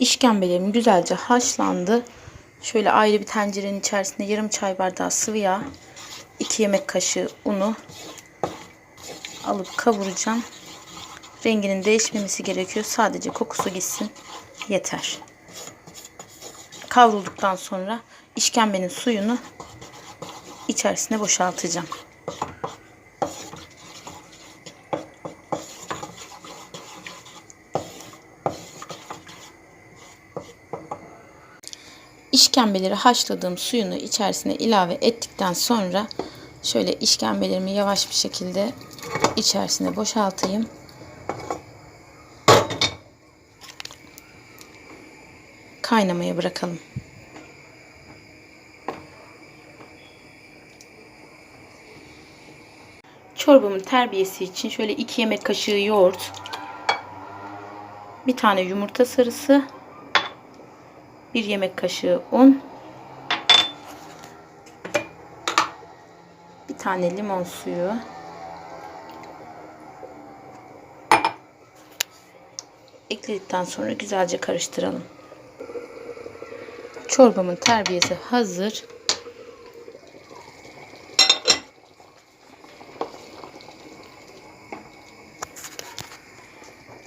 İşkembelerim güzelce haşlandı. Şöyle ayrı bir tencerenin içerisinde yarım çay bardağı sıvı yağ, 2 yemek kaşığı unu alıp kavuracağım. Renginin değişmemesi gerekiyor. Sadece kokusu gitsin. Yeter. Kavrulduktan sonra işkembenin suyunu içerisine boşaltacağım. İşkembeleri haşladığım suyunu içerisine ilave ettikten sonra şöyle işkembelerimi yavaş bir şekilde içerisine boşaltayım. Kaynamaya bırakalım. Çorbamın terbiyesi için şöyle 2 yemek kaşığı yoğurt, bir tane yumurta sarısı, 1 yemek kaşığı un, bir tane limon suyu, ekledikten sonra güzelce karıştıralım. Çorbamın terbiyesi hazır.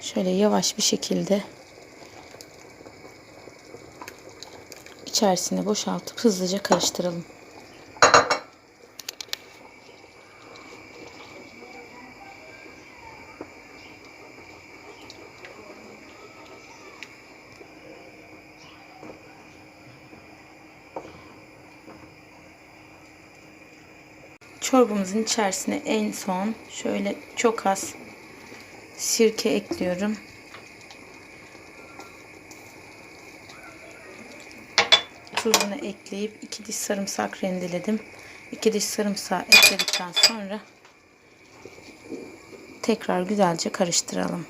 Şöyle yavaş bir şekilde içerisine boşaltıp hızlıca karıştıralım. Çorbamızın içerisine en son şöyle çok az sirke ekliyorum. Tuzunu ekleyip 2 diş sarımsak rendeledim. 2 diş sarımsağı ekledikten sonra tekrar güzelce karıştıralım.